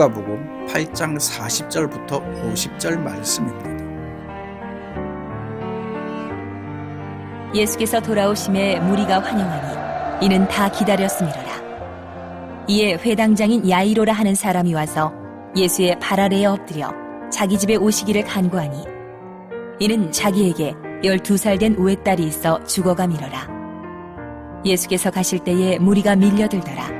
누가복음 8장 40절부터 50절 말씀입니다. 예수께서 돌아오심에 무리가 환영하니 이는 다 기다렸음이로라. 이에 회당장인 야이로라 하는 사람이 와서 예수의 발 아래에 엎드려 자기 집에 오시기를 간구하니 이는 자기에게 열두 살된 우애딸이 있어 죽어가미러라. 예수께서 가실 때에 무리가 밀려들더라.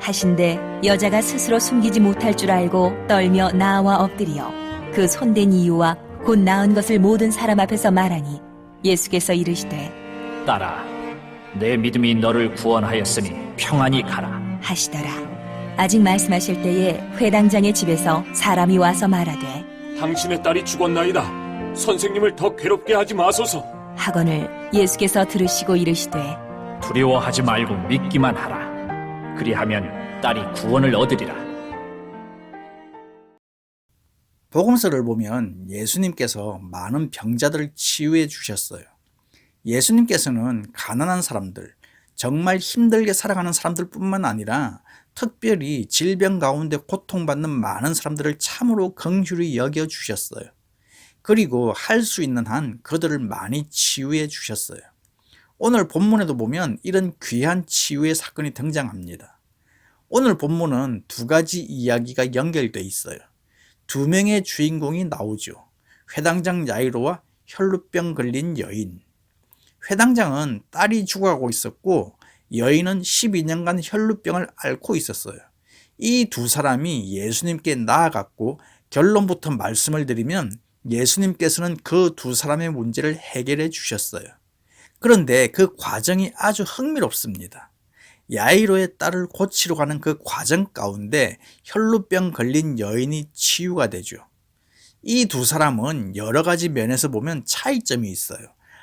하신데 여자가 스스로 숨기지 못할 줄 알고 떨며 나와 엎드려 그 손댄 이유와 곧 나은 것을 모든 사람 앞에서 말하니 예수께서 이르시되 딸아, 내 믿음이 너를 구원하였으니 평안히 가라. 하시더라. 아직 말씀하실 때에 회당장의 집에서 사람이 와서 말하되 당신의 딸이 죽었나이다. 선생님을 더 괴롭게 하지 마소서. 하거늘 예수께서 들으시고 이르시되 두려워하지 말고 믿기만 하라. 그리하면 딸이 구원을 얻으리라. 복음서를 보면 예수님께서 많은 병자들을 치유해 주셨어요. 예수님께서는 가난한 사람들, 정말 힘들게 살아가는 사람들뿐만 아니라 특별히 질병 가운데 고통받는 많은 사람들을 참으로 긍휼히 여겨 주셨어요. 그리고 할 수 있는 한 그들을 많이 치유해 주셨어요. 오늘 본문에도 보면 이런 귀한 치유의 사건이 등장합니다. 오늘 본문은 두 가지 이야기가 연결되어 있어요. 두 명의 주인공이 나오죠. 회당장 야이로와 혈루병 걸린 여인. 회당장은 딸이 죽어가고 있었고 여인은 12년간 혈루병을 앓고 있었어요. 이 두 사람이 예수님께 나아갔고 결론부터 말씀을 드리면 예수님께서는 그 두 사람의 문제를 해결해 주셨어요. 그런데 그 과정이 아주 흥미롭습니다. 야이로의 딸을 고치러 가는 그 과정 가운데 혈루병 걸린 여인이 치유가 되죠. 이 두 사람은 여러 가지 면에서 보면 차이점이 있어요.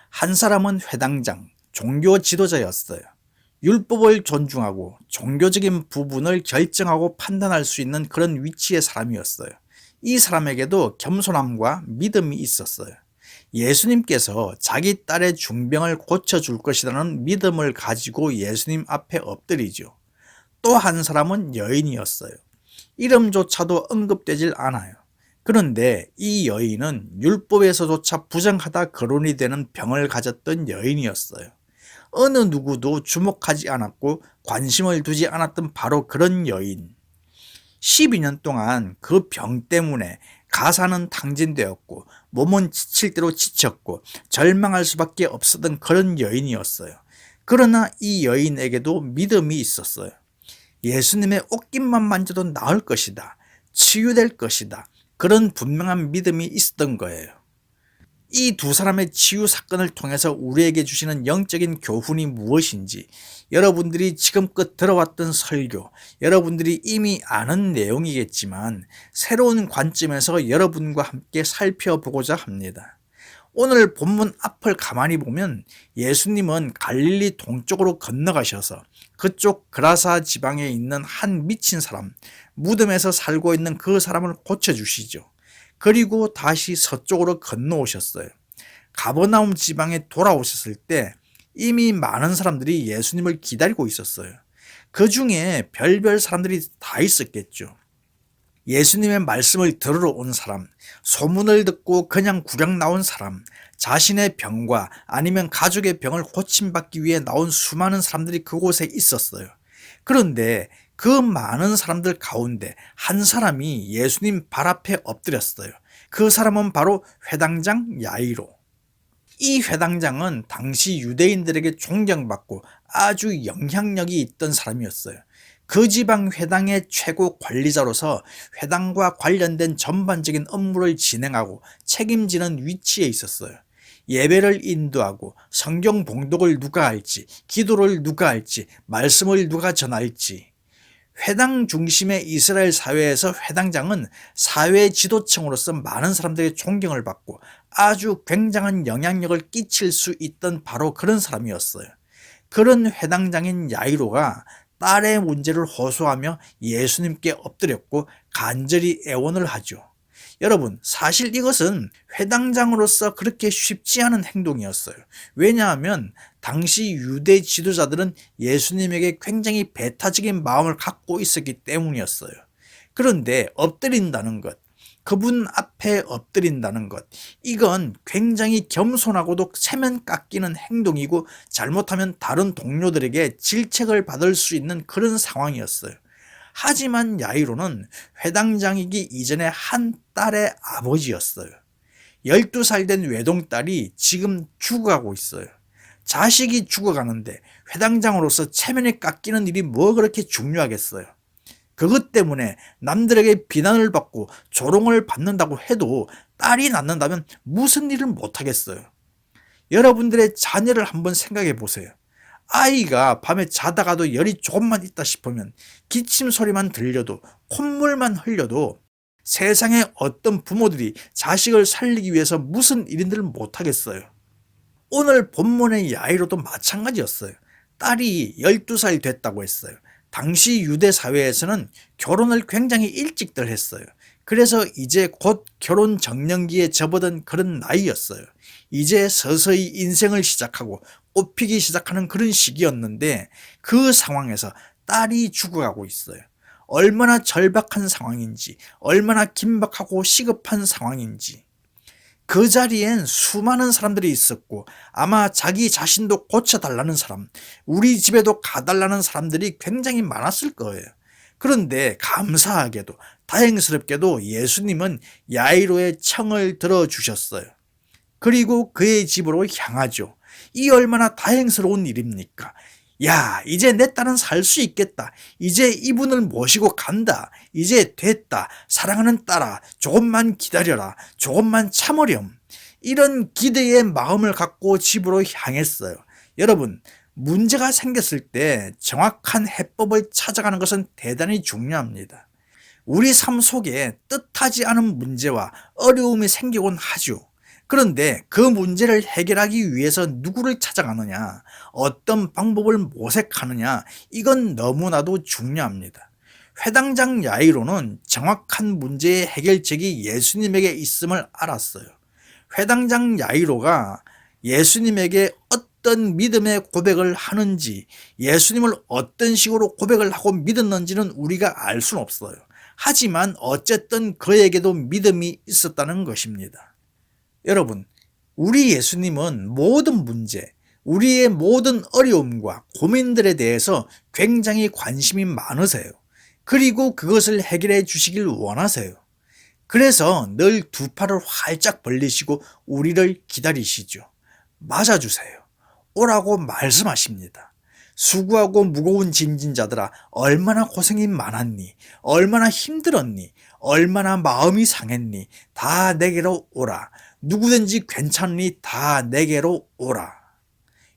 한 사람은 회당장, 종교 지도자였어요. 율법을 존중하고 종교적인 부분을 결정하고 판단할 수 있는 그런 위치의 사람이었어요. 이 사람에게도 겸손함과 믿음이 있었어요. 예수님께서 자기 딸의 중병을 고쳐줄 것이라는 믿음을 가지고 예수님 앞에 엎드리죠. 또 한 사람은 여인이었어요. 이름조차도 언급되질 않아요. 그런데 이 여인은 율법에서조차 부정하다 거론이 되는 병을 가졌던 여인이었어요. 어느 누구도 주목하지 않았고 관심을 두지 않았던 바로 그런 여인. 12년 동안 그 병 때문에 가사는 탕진되었고 몸은 지칠 대로 지쳤고 절망할 수밖에 없었던 그런 여인이었어요. 그러나 이 여인에게도 믿음이 있었어요. 예수님의 옷깃만 만져도 나을 것이다. 치유될 것이다. 그런 분명한 믿음이 있었던 거예요. 이 두 사람의 치유 사건을 통해서 우리에게 주시는 영적인 교훈이 무엇인지 여러분들이 지금껏 들어왔던 설교, 여러분들이 이미 아는 내용이겠지만 새로운 관점에서 여러분과 함께 살펴보고자 합니다. 오늘 본문 앞을 가만히 보면 예수님은 갈릴리 동쪽으로 건너가셔서 그쪽 그라사 지방에 있는 한 미친 사람, 무덤에서 살고 있는 그 사람을 고쳐주시죠. 그리고 다시 서쪽으로 건너오셨어요. 가버나움 지방에 돌아오셨을 때 이미 많은 사람들이 예수님을 기다리고 있었어요. 그 중에 별별 사람들이 다 있었겠죠. 예수님의 말씀을 들으러 온 사람, 소문을 듣고 그냥 구경 나온 사람, 자신의 병과 아니면 가족의 병을 고침받기 위해 나온 수많은 사람들이 그곳에 있었어요. 그런데 그 많은 사람들 가운데 한 사람이 예수님 발 앞에 엎드렸어요. 그 사람은 바로 회당장 야이로. 이 회당장은 당시 유대인들에게 존경받고 아주 영향력이 있던 사람이었어요. 그 지방 회당의 최고 관리자로서 회당과 관련된 전반적인 업무를 진행하고 책임지는 위치에 있었어요. 예배를 인도하고 성경 봉독을 누가 할지, 기도를 누가 할지, 말씀을 누가 전할지. 회당 중심의 이스라엘 사회에서 회당장은 사회 지도층으로서 많은 사람들의 존경을 받고 아주 굉장한 영향력을 끼칠 수 있던 바로 그런 사람이었어요. 그런 회당장인 야이로가 딸의 문제를 호소하며 예수님께 엎드렸고 간절히 애원을 하죠. 여러분, 사실 이것은 회당장으로서 그렇게 쉽지 않은 행동이었어요. 왜냐하면 당시 유대 지도자들은 예수님에게 굉장히 배타적인 마음을 갖고 있었기 때문이었어요. 그런데 엎드린다는 것, 그분 앞에 엎드린다는 것, 이건 굉장히 겸손하고도 체면 깎이는 행동이고 잘못하면 다른 동료들에게 질책을 받을 수 있는 그런 상황이었어요. 하지만 야이로는 회당장이기 이전에 한 딸의 아버지였어요. 12살 된 외동딸이 지금 죽어가고 있어요. 자식이 죽어가는데 회당장으로서 체면이 깎이는 일이 뭐 그렇게 중요하겠어요. 그것 때문에 남들에게 비난을 받고 조롱을 받는다고 해도 딸이 낳는다면 무슨 일을 못하겠어요. 여러분들의 자녀를 한번 생각해 보세요. 아이가 밤에 자다가도 열이 조금만 있다 싶으면 기침 소리만 들려도 콧물만 흘려도 세상에 어떤 부모들이 자식을 살리기 위해서 무슨 일인들 못하겠어요. 오늘 본문의 야이로도 마찬가지였어요. 딸이 12살 됐다고 했어요. 당시 유대 사회에서는 결혼을 굉장히 일찍들 했어요. 그래서 이제 곧 결혼 정년기에 접어든 그런 나이였어요. 이제 서서히 인생을 시작하고 꽃피기 시작하는 그런 시기였는데 그 상황에서 딸이 죽어가고 있어요. 얼마나 절박한 상황인지, 얼마나 긴박하고 시급한 상황인지. 그 자리엔 수많은 사람들이 있었고 아마 자기 자신도 고쳐달라는 사람, 우리 집에도 가달라는 사람들이 굉장히 많았을 거예요. 그런데 감사하게도 다행스럽게도 예수님은 야이로의 청을 들어주셨어요. 그리고 그의 집으로 향하죠. 이 얼마나 다행스러운 일입니까? 야, 이제 내 딸은 살 수 있겠다. 이제 이분을 모시고 간다. 이제 됐다. 사랑하는 딸아, 조금만 기다려라. 조금만 참으렴. 이런 기대의 마음을 갖고 집으로 향했어요. 여러분, 문제가 생겼을 때 정확한 해법을 찾아가는 것은 대단히 중요합니다. 우리 삶 속에 뜻하지 않은 문제와 어려움이 생기곤 하죠. 그런데 그 문제를 해결하기 위해서 누구를 찾아가느냐, 어떤 방법을 모색하느냐, 이건 너무나도 중요합니다. 회당장 야이로는 정확한 문제의 해결책이 예수님에게 있음을 알았어요. 회당장 야이로가 예수님에게 어떤 믿음의 고백을 하는지, 예수님을 어떤 식으로 고백을 하고 믿었는지는 우리가 알 수는 없어요. 하지만 어쨌든 그에게도 믿음이 있었다는 것입니다. 여러분, 우리 예수님은 모든 문제, 우리의 모든 어려움과 고민들에 대해서 굉장히 관심이 많으세요. 그리고 그것을 해결해 주시길 원하세요. 그래서 늘 두 팔을 활짝 벌리시고 우리를 기다리시죠. 맞아주세요. 오라고 말씀하십니다. 수고하고 무거운 짐진 자들아 얼마나 고생이 많았니? 얼마나 힘들었니? 얼마나 마음이 상했니? 다 내게로 오라. 누구든지 괜찮니? 다 내게로 오라.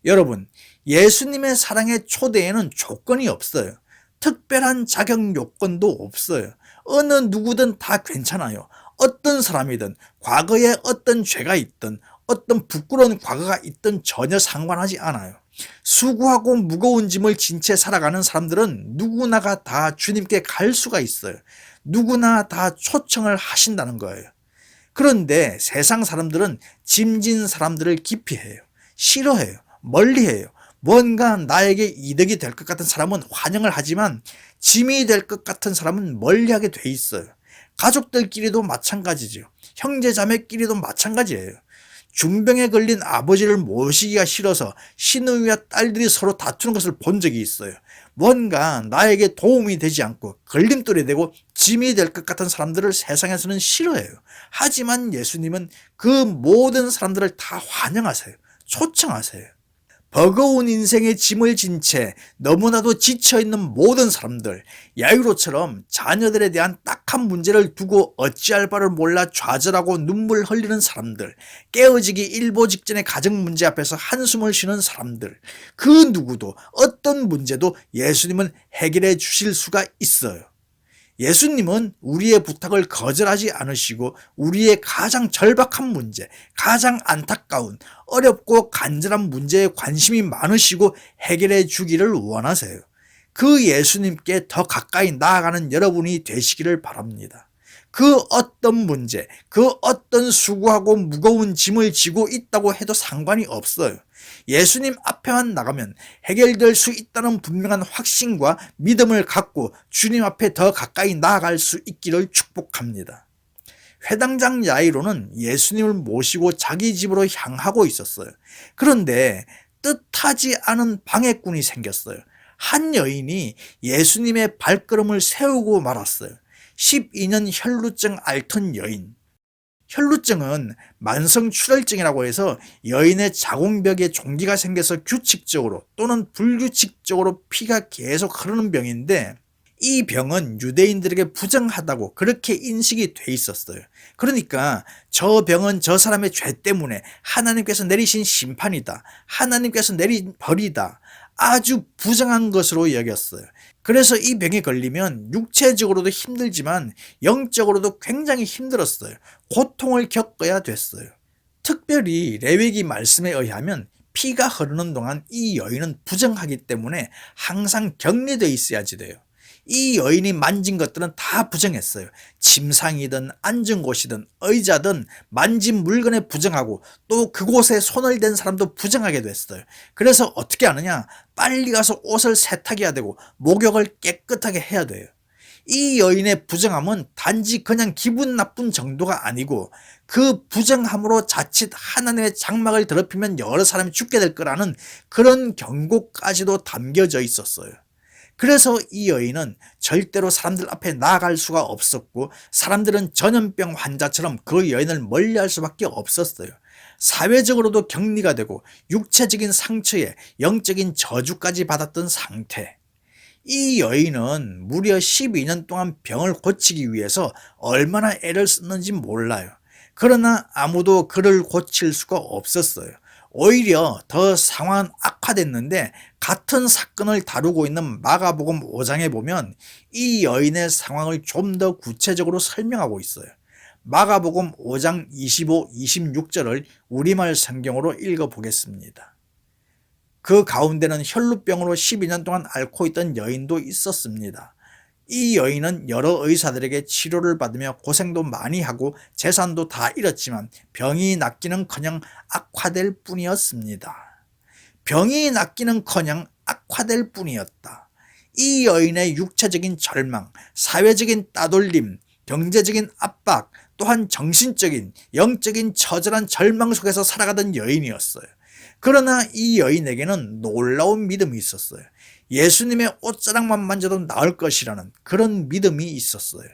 여러분, 예수님의 사랑의 초대에는 조건이 없어요. 특별한 자격 요건도 없어요. 어느 누구든 다 괜찮아요. 어떤 사람이든 과거에 어떤 죄가 있든 어떤 부끄러운 과거가 있든 전혀 상관하지 않아요. 수고하고 무거운 짐을 진 채 살아가는 사람들은 누구나가 다 주님께 갈 수가 있어요. 누구나 다 초청을 하신다는 거예요. 그런데 세상 사람들은 짐진 사람들을 기피해요. 싫어해요. 멀리해요. 뭔가 나에게 이득이 될 것 같은 사람은 환영을 하지만 짐이 될 것 같은 사람은 멀리하게 돼 있어요. 가족들끼리도 마찬가지죠. 형제자매끼리도 마찬가지예요. 중병에 걸린 아버지를 모시기가 싫어서 시누이와 딸들이 서로 다투는 것을 본 적이 있어요. 뭔가 나에게 도움이 되지 않고 걸림돌이 되고 짐이 될 것 같은 사람들을 세상에서는 싫어해요. 하지만 예수님은 그 모든 사람들을 다 환영하세요. 초청하세요. 버거운 인생의 짐을 진 채 너무나도 지쳐있는 모든 사람들, 야유로처럼 자녀들에 대한 딱한 문제를 두고 어찌할 바를 몰라 좌절하고 눈물 흘리는 사람들, 깨어지기 일보 직전의 가정 문제 앞에서 한숨을 쉬는 사람들, 그 누구도 어떤 문제도 예수님은 해결해 주실 수가 있어요. 예수님은 우리의 부탁을 거절하지 않으시고 우리의 가장 절박한 문제, 가장 안타까운 어렵고 간절한 문제에 관심이 많으시고 해결해 주기를 원하세요. 그 예수님께 더 가까이 나아가는 여러분이 되시기를 바랍니다. 그 어떤 문제, 그 어떤 수고하고 무거운 짐을 지고 있다고 해도 상관이 없어요. 예수님 앞에만 나가면 해결될 수 있다는 분명한 확신과 믿음을 갖고 주님 앞에 더 가까이 나아갈 수 있기를 축복합니다. 회당장 야이로는 예수님을 모시고 자기 집으로 향하고 있었어요. 그런데 뜻하지 않은 방해꾼이 생겼어요. 한 여인이 예수님의 발걸음을 세우고 말았어요. 12년 혈루증 앓던 여인. 혈루증은 만성 출혈증이라고 해서 여인의 자궁벽에 종기가 생겨서 규칙적으로 또는 불규칙적으로 피가 계속 흐르는 병인데 이 병은 유대인들에게 부정하다고 그렇게 인식이 돼 있었어요. 그러니까 저 병은 저 사람의 죄 때문에 하나님께서 내리신 심판이다. 하나님께서 내린 벌이다. 아주 부정한 것으로 여겼어요. 그래서 이 병에 걸리면 육체적으로도 힘들지만 영적으로도 굉장히 힘들었어요. 고통을 겪어야 됐어요. 특별히 레위기 말씀에 의하면 피가 흐르는 동안 이 여인은 부정하기 때문에 항상 격리되어 있어야지 돼요. 이 여인이 만진 것들은 다 부정했어요. 침상이든 앉은 곳이든 의자든 만진 물건에 부정하고 또 그곳에 손을 댄 사람도 부정하게 됐어요. 그래서 어떻게 하느냐? 빨리 가서 옷을 세탁해야 되고 목욕을 깨끗하게 해야 돼요. 이 여인의 부정함은 단지 그냥 기분 나쁜 정도가 아니고 그 부정함으로 자칫 하나님의 장막을 더럽히면 여러 사람이 죽게 될 거라는 그런 경고까지도 담겨져 있었어요. 그래서 이 여인은 절대로 사람들 앞에 나아갈 수가 없었고 사람들은 전염병 환자처럼 그 여인을 멀리할 수밖에 없었어요. 사회적으로도 격리가 되고 육체적인 상처에 영적인 저주까지 받았던 상태. 이 여인은 무려 12년 동안 병을 고치기 위해서 얼마나 애를 썼는지 몰라요. 그러나 아무도 그를 고칠 수가 없었어요. 오히려 더 상황은 악화됐는데 같은 사건을 다루고 있는 마가복음 5장에 보면 이 여인의 상황을 좀 더 구체적으로 설명하고 있어요. 마가복음 5장 25, 26절을 우리말 성경으로 읽어 보겠습니다. 그 가운데는 혈루병으로 12년 동안 앓고 있던 여인도 있었습니다. 이 여인은 여러 의사들에게 치료를 받으며 고생도 많이 하고 재산도 다 잃었지만 병이 낫기는커녕 악화될 뿐이었습니다. 병이 낫기는커녕 악화될 뿐이었다. 이 여인의 육체적인 절망, 사회적인 따돌림, 경제적인 압박, 또한 정신적인, 영적인 처절한 절망 속에서 살아가던 여인이었어요. 그러나 이 여인에게는 놀라운 믿음이 있었어요. 예수님의 옷자락만 만져도 나을 것이라는 그런 믿음이 있었어요.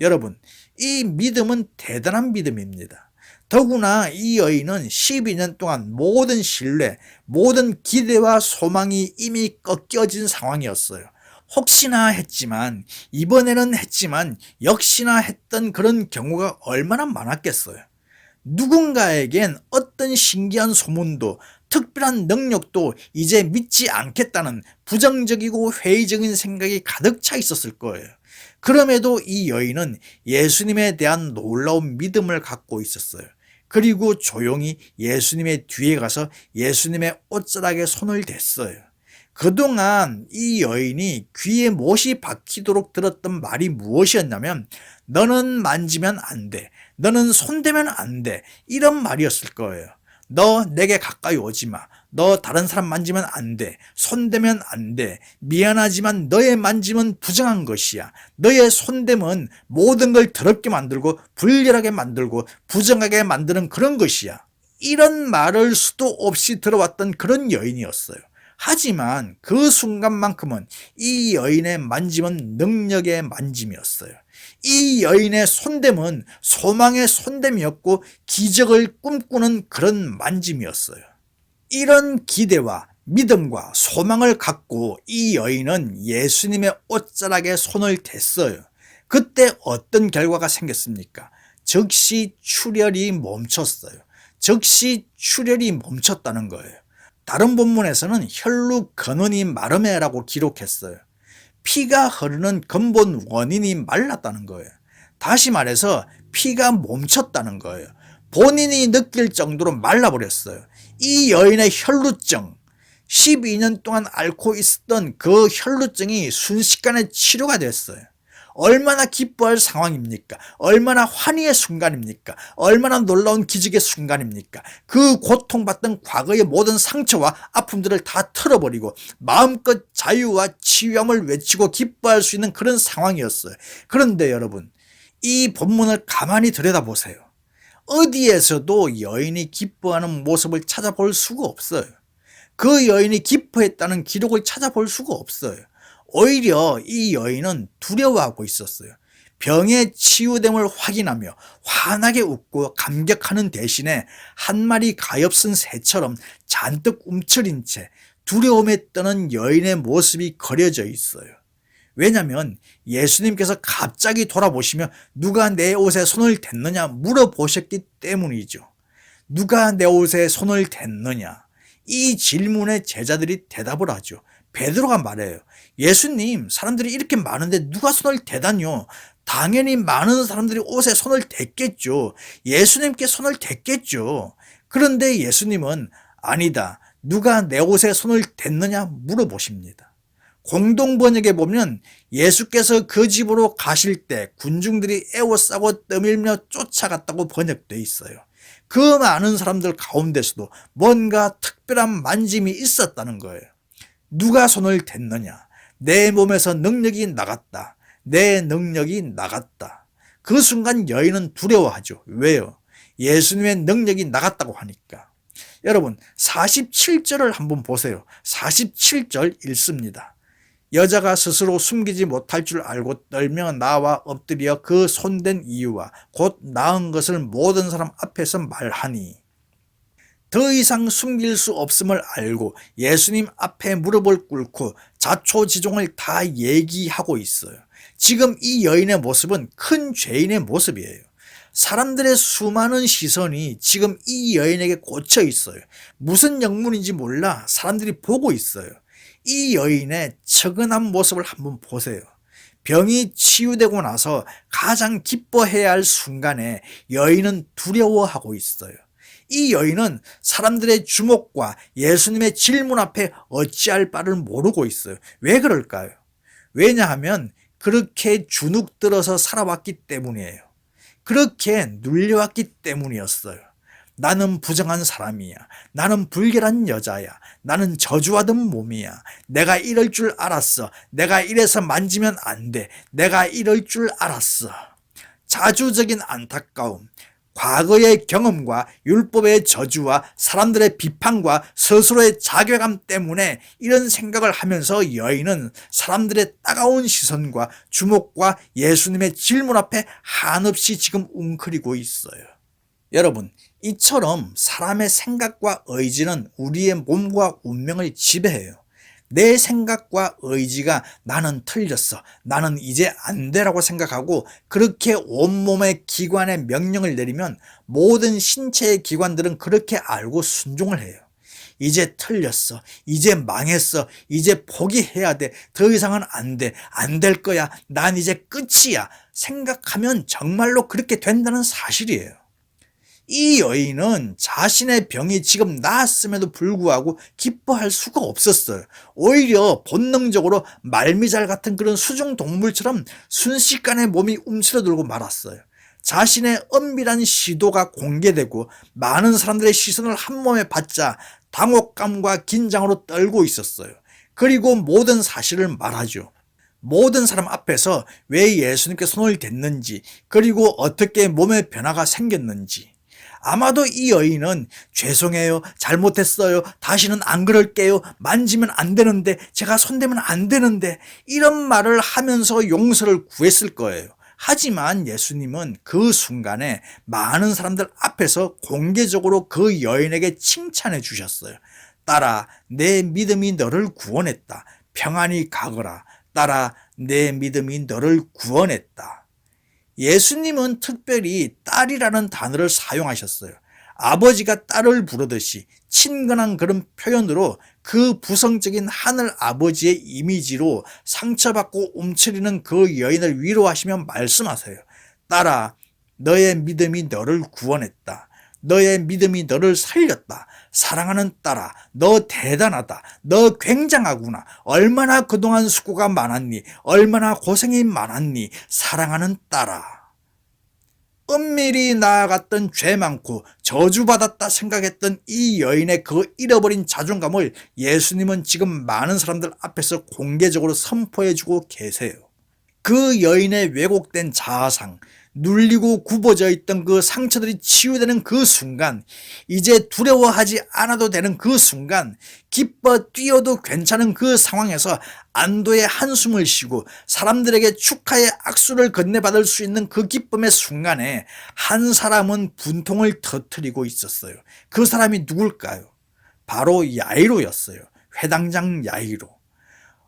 여러분, 이 믿음은 대단한 믿음입니다. 더구나 이 여인은 12년 동안 모든 신뢰, 모든 기대와 소망이 이미 꺾여진 상황이었어요. 혹시나 했지만, 이번에는 했지만, 역시나 했던 그런 경우가 얼마나 많았겠어요. 누군가에겐 어떤 신기한 소문도 특별한 능력도 이제 믿지 않겠다는 부정적이고 회의적인 생각이 가득 차 있었을 거예요. 그럼에도 이 여인은 예수님에 대한 놀라운 믿음을 갖고 있었어요. 그리고 조용히 예수님의 뒤에 가서 예수님의 옷자락에 손을 댔어요. 그동안 이 여인이 귀에 못이 박히도록 들었던 말이 무엇이었냐면 너는 만지면 안 돼. 너는 손대면 안 돼. 이런 말이었을 거예요. 너 내게 가까이 오지 마. 너 다른 사람 만지면 안 돼. 손대면 안 돼. 미안하지만 너의 만짐은 부정한 것이야. 너의 손대면 모든 걸 더럽게 만들고 불결하게 만들고 부정하게 만드는 그런 것이야. 이런 말을 수도 없이 들어왔던 그런 여인이었어요. 하지만 그 순간만큼은 이 여인의 만짐은 능력의 만짐이었어요. 이 여인의 손됨은 소망의 손됨이었고 기적을 꿈꾸는 그런 만짐이었어요. 이런 기대와 믿음과 소망을 갖고 이 여인은 예수님의 옷자락에 손을 댔어요. 그때 어떤 결과가 생겼습니까? 즉시 출혈이 멈췄어요. 즉시 출혈이 멈췄다는 거예요. 다른 본문에서는 혈루 근원이 마름해라고 기록했어요. 피가 흐르는 근본 원인이 말랐다는 거예요. 다시 말해서 피가 멈췄다는 거예요. 본인이 느낄 정도로 말라버렸어요. 이 여인의 혈루증, 12년 동안 앓고 있었던 그 혈루증이 순식간에 치료가 됐어요. 얼마나 기뻐할 상황입니까? 얼마나 환희의 순간입니까? 얼마나 놀라운 기적의 순간입니까? 그 고통받던 과거의 모든 상처와 아픔들을 다 털어버리고 마음껏 자유와 치유함을 외치고 기뻐할 수 있는 그런 상황이었어요. 그런데 여러분, 이 본문을 가만히 들여다보세요. 어디에서도 여인이 기뻐하는 모습을 찾아볼 수가 없어요. 그 여인이 기뻐했다는 기록을 찾아볼 수가 없어요. 오히려 이 여인은 두려워하고 있었어요. 병의 치유됨을 확인하며 환하게 웃고 감격하는 대신에 한 마리 가엾은 새처럼 잔뜩 움츠린 채 두려움에 떠는 여인의 모습이 그려져 있어요. 왜냐하면 예수님께서 갑자기 돌아보시며 누가 내 옷에 손을 댔느냐 물어보셨기 때문이죠. 누가 내 옷에 손을 댔느냐? 이 질문에 제자들이 대답을 하죠. 베드로가 말해요. 예수님, 사람들이 이렇게 많은데 누가 손을 대다뇨? 당연히 많은 사람들이 옷에 손을 댔겠죠. 예수님께 손을 댔겠죠. 그런데 예수님은 아니다. 누가 내 옷에 손을 댔느냐 물어보십니다. 공동 번역에 보면 예수께서 그 집으로 가실 때 군중들이 애워싸고 떠밀며 쫓아갔다고 번역돼 있어요. 그 많은 사람들 가운데서도 뭔가 특별한 만짐이 있었다는 거예요. 누가 손을 댔느냐? 내 몸에서 능력이 나갔다. 내 능력이 나갔다. 그 순간 여인은 두려워하죠. 왜요? 예수님의 능력이 나갔다고 하니까. 여러분, 47절을 한번 보세요. 47절 읽습니다. 여자가 스스로 숨기지 못할 줄 알고 떨며 나와 엎드려 그 손댄 이유와 곧 나은 것을 모든 사람 앞에서 말하니 더 이상 숨길 수 없음을 알고 예수님 앞에 무릎을 꿇고 자초지종을 다 얘기하고 있어요. 지금 이 여인의 모습은 큰 죄인의 모습이에요. 사람들의 수많은 시선이 지금 이 여인에게 꽂혀 있어요. 무슨 영문인지 몰라 사람들이 보고 있어요. 이 여인의 처근한 모습을 한번 보세요. 병이 치유되고 나서 가장 기뻐해야 할 순간에 여인은 두려워하고 있어요. 이 여인은 사람들의 주목과 예수님의 질문 앞에 어찌할 바를 모르고 있어요. 왜 그럴까요? 왜냐하면 그렇게 주눅 들어서 살아왔기 때문이에요. 그렇게 눌려왔기 때문이었어요. 나는 부정한 사람이야. 나는 불결한 여자야. 나는 저주하던 몸이야. 내가 이럴 줄 알았어. 내가 이래서 만지면 안 돼. 내가 이럴 줄 알았어. 자주적인 안타까움, 과거의 경험과 율법의 저주와 사람들의 비판과 스스로의 자괴감 때문에 이런 생각을 하면서 여인은 사람들의 따가운 시선과 주목과 예수님의 질문 앞에 한없이 지금 웅크리고 있어요. 여러분, 이처럼 사람의 생각과 의지는 우리의 몸과 운명을 지배해요. 내 생각과 의지가 나는 틀렸어. 나는 이제 안 되라고 생각하고 그렇게 온몸의 기관에 명령을 내리면 모든 신체의 기관들은 그렇게 알고 순종을 해요. 이제 틀렸어. 이제 망했어. 이제 포기해야 돼. 더 이상은 안 돼. 안 될 거야. 난 이제 끝이야. 생각하면 정말로 그렇게 된다는 사실이에요. 이 여인은 자신의 병이 지금 나았음에도 불구하고 기뻐할 수가 없었어요. 오히려 본능적으로 말미잘 같은 그런 수중 동물처럼 순식간에 몸이 움츠러들고 말았어요. 자신의 은밀한 시도가 공개되고 많은 사람들의 시선을 한 몸에 받자 당혹감과 긴장으로 떨고 있었어요. 그리고 모든 사실을 말하죠. 모든 사람 앞에서 왜 예수님께 손을 댔는지, 그리고 어떻게 몸에 변화가 생겼는지, 아마도 이 여인은 죄송해요. 잘못했어요. 다시는 안 그럴게요. 만지면 안 되는데, 제가 손대면 안 되는데, 이런 말을 하면서 용서를 구했을 거예요. 하지만 예수님은 그 순간에 많은 사람들 앞에서 공개적으로 그 여인에게 칭찬해 주셨어요. 딸아 내 믿음이 너를 구원했다. 평안히 가거라. 딸아 내 믿음이 너를 구원했다. 예수님은 특별히 딸이라는 단어를 사용하셨어요. 아버지가 딸을 부르듯이 친근한 그런 표현으로 그 부성적인 하늘 아버지의 이미지로 상처받고 움츠리는 그 여인을 위로하시며 말씀하세요. 딸아, 너의 믿음이 너를 구원했다. 너의 믿음이 너를 살렸다. 사랑하는 딸아, 너 대단하다. 너 굉장하구나. 얼마나 그동안 수고가 많았니? 얼마나 고생이 많았니? 사랑하는 딸아. 은밀히 나아갔던 죄 많고 저주받았다 생각했던 이 여인의 그 잃어버린 자존감을 예수님은 지금 많은 사람들 앞에서 공개적으로 선포해주고 계세요. 그 여인의 왜곡된 자아상, 눌리고 굽어져 있던 그 상처들이 치유되는 그 순간, 이제 두려워하지 않아도 되는 그 순간, 기뻐 뛰어도 괜찮은 그 상황에서 안도의 한숨을 쉬고 사람들에게 축하의 악수를 건네받을 수 있는 그 기쁨의 순간에 한 사람은 분통을 터뜨리고 있었어요. 그 사람이 누굴까요? 바로 야이로였어요. 회당장 야이로.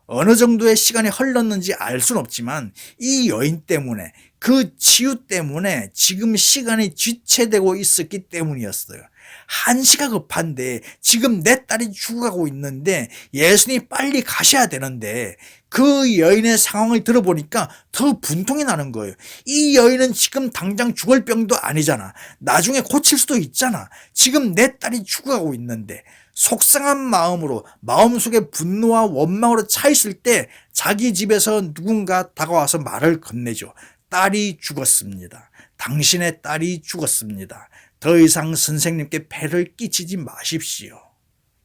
어느 정도의 시간이 흘렀는지 알 수는 없지만 이 여인 때문에 그 치유 때문에 지금 시간이 지체되고 있었기 때문이었어요. 한시가 급한데 지금 내 딸이 죽어가고 있는데 예수님이 빨리 가셔야 되는데 그 여인의 상황을 들어보니까 더 분통이 나는 거예요. 이 여인은 지금 당장 죽을 병도 아니잖아. 나중에 고칠 수도 있잖아. 지금 내 딸이 죽어가고 있는데 속상한 마음으로 마음속에 분노와 원망으로 차 있을 때 자기 집에서 누군가 다가와서 말을 건네죠. 딸이 죽었습니다. 당신의 딸이 죽었습니다. 더 이상 선생님께 폐를 끼치지 마십시오.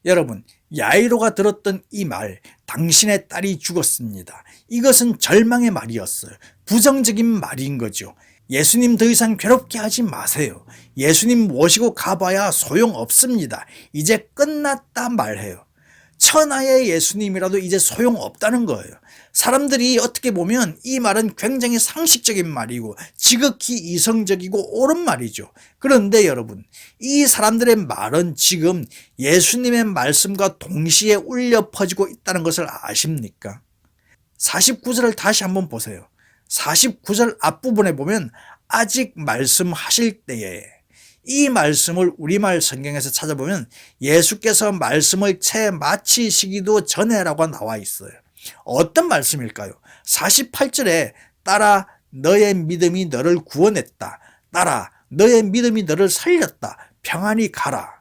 여러분, 야이로가 들었던 이 말, 당신의 딸이 죽었습니다. 이것은 절망의 말이었어요. 부정적인 말인 거죠. 예수님 더 이상 괴롭게 하지 마세요. 예수님 모시고 가봐야 소용 없습니다. 이제 끝났다 말해요. 천하의 예수님이라도 이제 소용 없다는 거예요. 사람들이 어떻게 보면 이 말은 굉장히 상식적인 말이고 지극히 이성적이고 옳은 말이죠. 그런데 여러분, 이 사람들의 말은 지금 예수님의 말씀과 동시에 울려 퍼지고 있다는 것을 아십니까? 49절을 다시 한번 보세요. 49절 앞부분에 보면 아직 말씀하실 때에 이 말씀을 우리말 성경에서 찾아보면 예수께서 말씀을 채 마치시기도 전에라고 나와 있어요. 어떤 말씀일까요? 48절에 따라 너의 믿음이 너를 구원했다. 따라 너의 믿음이 너를 살렸다. 평안히 가라.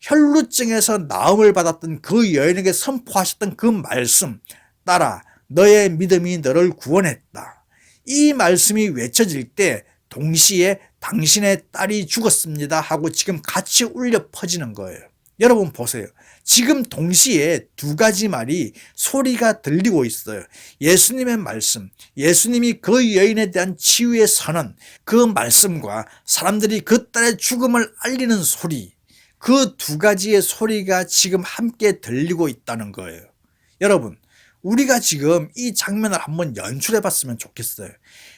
혈루증에서 나음을 받았던 그 여인에게 선포하셨던 그 말씀. 따라 너의 믿음이 너를 구원했다. 이 말씀이 외쳐질 때 동시에 당신의 딸이 죽었습니다 하고 지금 같이 울려 퍼지는 거예요. 여러분 보세요. 지금 동시에 두 가지 말이 소리가 들리고 있어요. 예수님의 말씀, 예수님이 그 여인에 대한 치유의 선언, 그 말씀과 사람들이 그 딸의 죽음을 알리는 소리, 그 두 가지의 소리가 지금 함께 들리고 있다는 거예요. 여러분, 우리가 지금 이 장면을 한번 연출해 봤으면 좋겠어요.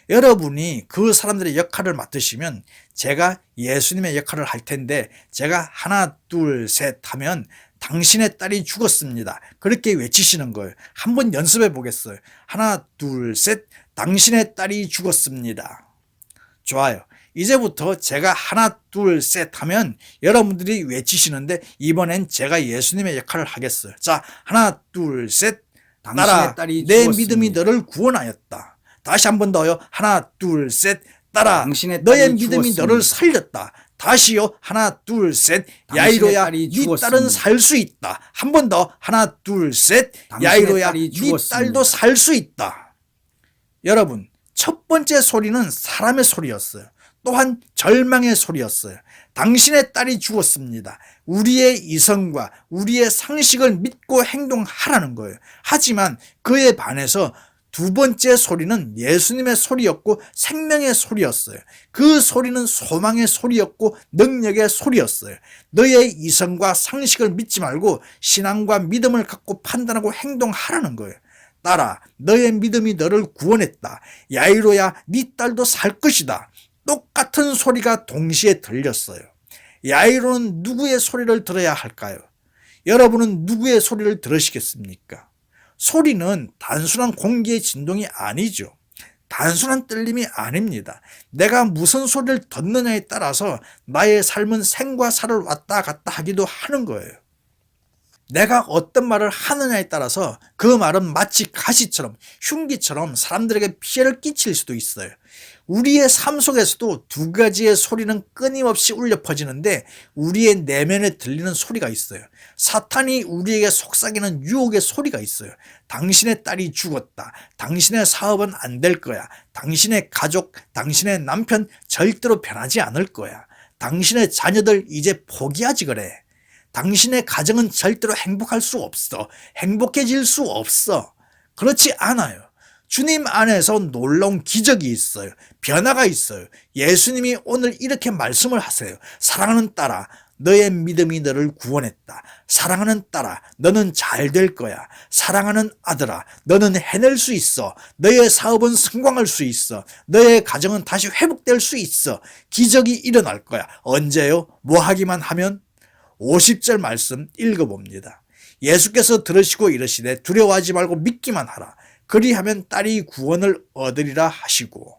여러분이 그 사람들의 역할을 맡으시면 제가 예수님의 역할을 할 텐데 제가 하나, 둘, 셋 하면 당신의 딸이 죽었습니다. 그렇게 외치시는 거예요. 한번 연습해 보겠어요. 하나, 둘, 셋. 당신의 딸이 죽었습니다. 좋아요. 이제부터 제가 하나, 둘, 셋 하면 여러분들이 외치시는데 이번엔 제가 예수님의 역할을 하겠어요. 자, 하나, 둘, 셋. 당신의 따라 딸이 내 죽었습니다. 믿음이 너를 구원하였다. 다시 한 번 더요. 하나, 둘, 셋. 따라 당신의 너의 믿음이 죽었습니다. 너를 살렸다. 다시요. 하나, 둘, 셋. 야이로야, 네 딸은 죽었습니다. 살수 있다. 한 번 더. 하나, 둘, 셋. 야이로야, 네 죽었습니다. 딸도 살 수 있다. 여러분, 첫 번째 소리는 사람의 소리였어요. 또한 절망의 소리였어요. 당신의 딸이 죽었습니다. 우리의 이성과 우리의 상식을 믿고 행동하라는 거예요. 하지만 그에 반해서 두 번째 소리는 예수님의 소리였고 생명의 소리였어요. 그 소리는 소망의 소리였고 능력의 소리였어요. 너의 이성과 상식을 믿지 말고 신앙과 믿음을 갖고 판단하고 행동하라는 거예요. 딸아, 너의 믿음이 너를 구원했다. 야이로야, 네 딸도 살 것이다. 똑같은 소리가 동시에 들렸어요. 야이로는 누구의 소리를 들어야 할까요? 여러분은 누구의 소리를 들으시겠습니까? 소리는 단순한 공기의 진동이 아니죠. 단순한 떨림이 아닙니다. 내가 무슨 소리를 듣느냐에 따라서 나의 삶은 생과 사를 왔다 갔다 하기도 하는 거예요. 내가 어떤 말을 하느냐에 따라서 그 말은 마치 가시처럼 흉기처럼 사람들에게 피해를 끼칠 수도 있어요. 우리의 삶 속에서도 두 가지의 소리는 끊임없이 울려 퍼지는데 우리의 내면에 들리는 소리가 있어요. 사탄이 우리에게 속삭이는 유혹의 소리가 있어요. 당신의 딸이 죽었다. 당신의 사업은 안 될 거야. 당신의 가족, 당신의 남편 절대로 변하지 않을 거야. 당신의 자녀들 이제 포기하지 그래. 당신의 가정은 절대로 행복할 수 없어. 행복해질 수 없어. 그렇지 않아요. 주님 안에서 놀라운 기적이 있어요. 변화가 있어요. 예수님이 오늘 이렇게 말씀을 하세요. 사랑하는 딸아, 너의 믿음이 너를 구원했다. 사랑하는 딸아, 너는 잘 될 거야. 사랑하는 아들아, 너는 해낼 수 있어. 너의 사업은 성공할 수 있어. 너의 가정은 다시 회복될 수 있어. 기적이 일어날 거야. 언제요? 뭐 하기만 하면? 50절 말씀 읽어봅니다. 예수께서 들으시고 이르시되 두려워하지 말고 믿기만 하라. 그리하면 딸이 구원을 얻으리라 하시고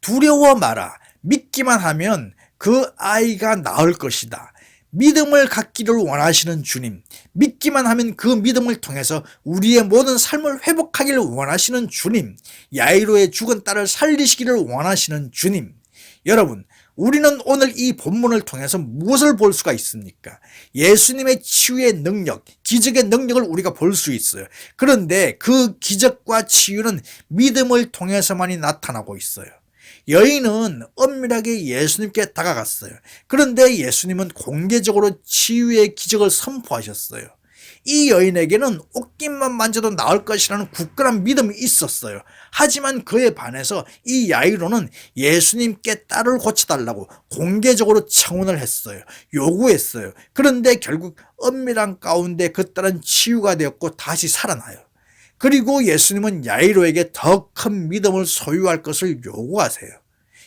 두려워 마라. 믿기만 하면 그 아이가 나을 것이다. 믿음을 갖기를 원하시는 주님, 믿기만 하면 그 믿음을 통해서 우리의 모든 삶을 회복하기를 원하시는 주님, 야이로의 죽은 딸을 살리시기를 원하시는 주님. 여러분, 우리는 오늘 이 본문을 통해서 무엇을 볼 수가 있습니까? 예수님의 치유의 능력, 기적의 능력을 우리가 볼 수 있어요. 그런데 그 기적과 치유는 믿음을 통해서만이 나타나고 있어요. 여인은 엄밀하게 예수님께 다가갔어요. 그런데 예수님은 공개적으로 치유의 기적을 선포하셨어요. 이 여인에게는 옷깃만 만져도 나을 것이라는 굳건한 믿음이 있었어요. 하지만 그에 반해서 이 야이로는 예수님께 딸을 고쳐달라고 공개적으로 청원을 했어요. 요구했어요. 그런데 결국 엄밀한 가운데 그 딸은 치유가 되었고 다시 살아나요. 그리고 예수님은 야이로에게 더 큰 믿음을 소유할 것을 요구하세요.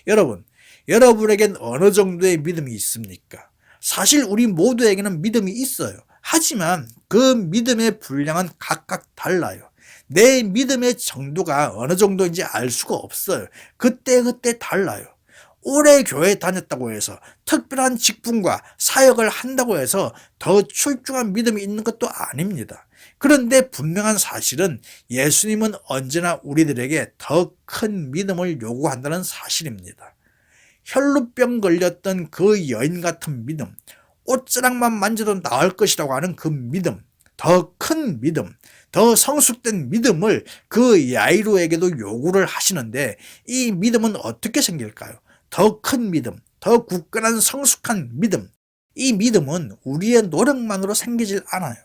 여러분, 여러분에겐 어느 정도의 믿음이 있습니까? 사실 우리 모두에게는 믿음이 있어요. 하지만 그 믿음의 분량은 각각 달라요. 내 믿음의 정도가 어느 정도인지 알 수가 없어요. 그때 그때 달라요. 오래 교회 다녔다고 해서 특별한 직분과 사역을 한다고 해서 더 출중한 믿음이 있는 것도 아닙니다. 그런데 분명한 사실은 예수님은 언제나 우리들에게 더 큰 믿음을 요구한다는 사실입니다. 혈루병 걸렸던 그 여인 같은 믿음, 옷자락만 만져도 나을 것이라고 하는 그 믿음, 더 큰 믿음, 더 성숙된 믿음을 그 야이로에게도 요구를 하시는데 이 믿음은 어떻게 생길까요? 더 큰 믿음, 더 굳건한 성숙한 믿음. 이 믿음은 우리의 노력만으로 생기질 않아요.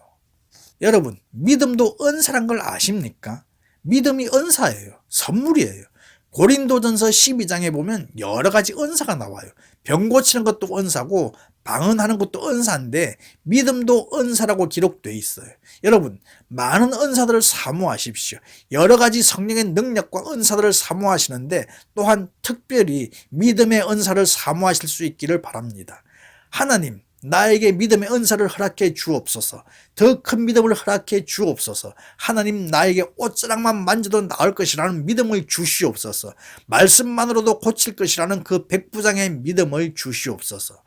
여러분, 믿음도 은사란 걸 아십니까? 믿음이 은사예요. 선물이에요. 고린도전서 12장에 보면 여러 가지 은사가 나와요. 병 고치는 것도 은사고 방언하는 것도 은사인데 믿음도 은사라고 기록되어 있어요. 여러분, 많은 은사들을 사모하십시오. 여러 가지 성령의 능력과 은사들을 사모하시는데 또한 특별히 믿음의 은사를 사모하실 수 있기를 바랍니다. 하나님, 나에게 믿음의 은사를 허락해 주옵소서. 더 큰 믿음을 허락해 주옵소서. 하나님 나에게 옷자락만 만져도 나을 것이라는 믿음을 주시옵소서. 말씀만으로도 고칠 것이라는 그 백부장의 믿음을 주시옵소서.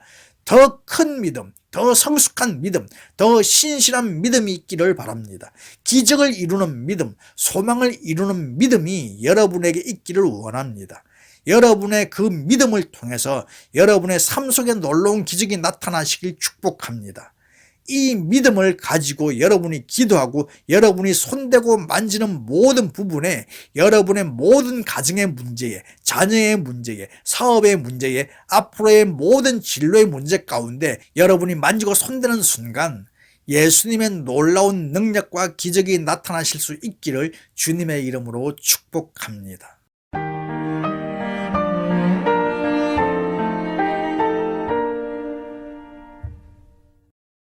더 큰 믿음, 더 성숙한 믿음, 더 신실한 믿음이 있기를 바랍니다. 기적을 이루는 믿음, 소망을 이루는 믿음이 여러분에게 있기를 원합니다. 여러분의 그 믿음을 통해서 여러분의 삶 속에 놀라운 기적이 나타나시길 축복합니다. 이 믿음을 가지고 여러분이 기도하고 여러분이 손대고 만지는 모든 부분에 여러분의 모든 가정의 문제에 자녀의 문제에 사업의 문제에 앞으로의 모든 진로의 문제 가운데 여러분이 만지고 손대는 순간 예수님의 놀라운 능력과 기적이 나타나실 수 있기를 주님의 이름으로 축복합니다.